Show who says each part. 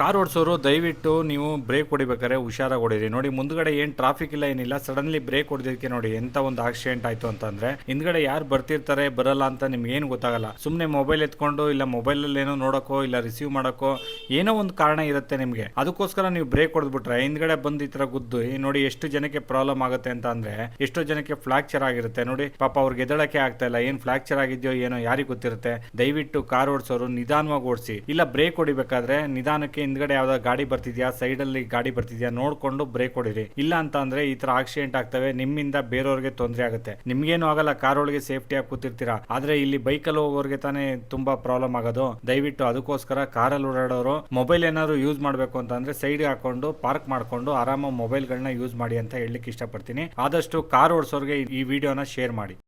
Speaker 1: Car ಓಡಿಸೋರು, ದಯವಿಟ್ಟು ನೀವು break ಹೊಡಿಬೇಕಾದ್ರೆ ಹುಷಾರಾಗಿ ಹೊಡೀರಿ. ನೋಡಿ, ಮುಂದ್ಗಡೆ ಏನ್ ಟ್ರಾಫಿಕ್ ಇಲ್ಲ, ಏನಿಲ್ಲ ಸಡನ್ಲಿ ಬ್ರೇಕ್ ಹೊಡೆದಿದ್ದಕ್ಕೆ ನೋಡಿ ಎಂತ ಒಂದು ಆಕ್ಸಿಡೆಂಟ್ ಆಯ್ತು ಅಂತಂದ್ರೆ, ಹಿಂದ್ಗಡೆ ಯಾರು ಬರ್ತಿರ್ತಾರೆ, ಬರಲ್ಲ ಅಂತ ನಿಮ್ಗೆ ಏನು ಗೊತ್ತಾಗಲ್ಲ. ಸುಮ್ಮನೆ ಮೊಬೈಲ್ ಎತ್ಕೊಂಡು, ಇಲ್ಲ ಮೊಬೈಲ್ ಅಲ್ಲಿ ಏನೋ ನೋಡೋಕೋ ಇಲ್ಲ ರಿಸೀವ್ ಮಾಡಕೋ ಏನೋ ಒಂದು ಕಾರಣ ಇರುತ್ತೆ ನಿಮಗೆ. ಅದಕ್ಕೋಸ್ಕರ ನೀವು ಬ್ರೇಕ್ ಹೊಡೆದ್ಬಿಟ್ರೆ, ಹಿಂದ್ಗಡೆ ಬಂದು ಈ ತರ ಗುದ್ದು ನೋಡಿ ಎಷ್ಟು ಜನಕ್ಕೆ ಪ್ರಾಬ್ಲಮ್ ಆಗುತ್ತೆ ಅಂತ ಅಂದ್ರೆ ಎಷ್ಟೋ ಜನಕ್ಕೆ ಫ್ಲಾಕ್ಚರ್ ಆಗಿರುತ್ತೆ. ನೋಡಿ, ಪಾಪ ಅವ್ರಿಗೆ ಎದಳಕ್ಕೆ ಆಗ್ತಾ ಇಲ್ಲ. ಏನ್ ಫ್ಲಾಕ್ಚರ್ ಆಗಿದೆಯೋ, ಏನೋ ಯಾರಿಗೆ ಗೊತ್ತಿರುತ್ತೆ. ದಯವಿಟ್ಟು ಕಾರ್ ಓಡಿಸೋರು ನಿಧಾನವಾಗಿ ಓಡಿಸಿ. ಇಲ್ಲ ಬ್ರೇಕ್ ಹೊಡಿಬೇಕಾದ್ರೆ ನಿಧಾನಕ್ಕೆ ಹಿಂದ್ಗಡೆ ಯಾವ್ದೋ ಗಾಡಿ ಬರ್ತಿದ್ಯಾ ಸೈಡ್ ಅಲ್ಲಿ ಗಾಡಿ ಬರ್ತಿದ್ಯಾ, ನೋಡ್ಕೊಂಡು ಬ್ರೇಕ್ ಹೊಡಿರಿ. ಇಲ್ಲ ಅಂತ ಅಂದ್ರೆ ಈ ತರ ಆಕ್ಸಿಡೆಂಟ್ ಆಗ್ತವೆ, ನಿಮ್ಮಿಂದ ಬೇರೆಯವ್ರಿಗೆ ತೊಂದರೆ ಆಗುತ್ತೆ. ನಿಮ್ಗೇನು ಆಗಲ್ಲ ಕಾರ್ ಒಳಗೆ ಸೇಫ್ಟಿ ಆಗಿ ಕೂತಿರ್ತೀರಾ. ಆದ್ರೆ ಇಲ್ಲಿ ಬೈಕಲ್ಲಿ ಹೋಗೋರಿಗೆ ತಾನೇ ತುಂಬಾ ಪ್ರಾಬ್ಲಮ್ ಆಗೋದು. ದಯವಿಟ್ಟು ಅದಕ್ಕೋಸ್ಕರ ಕಾರಲ್ಲಿ ಓಡಾಡೋರು ಮೊಬೈಲ್ ಏನಾದ್ರು ಯೂಸ್ ಮಾಡಬೇಕು ಅಂತಂದ್ರೆ ಸೈಡ್ ಹಾಕೊಂಡು ಪಾರ್ಕ್ ಮಾಡ್ಕೊಂಡು ಆರಾಮಾಗಿ ಮೊಬೈಲ್ಗಳನ್ನ ಯೂಸ್ ಮಾಡಿ ಅಂತ ಹೇಳಲಿಕ್ಕೆ ಇಷ್ಟಪಡ್ತೀನಿ. ಆದಷ್ಟು ಕಾರ್ ಓಡಿಸೋರಿಗೆ ಈ ವಿಡಿಯೋನ ಶೇರ್ ಮಾಡಿ.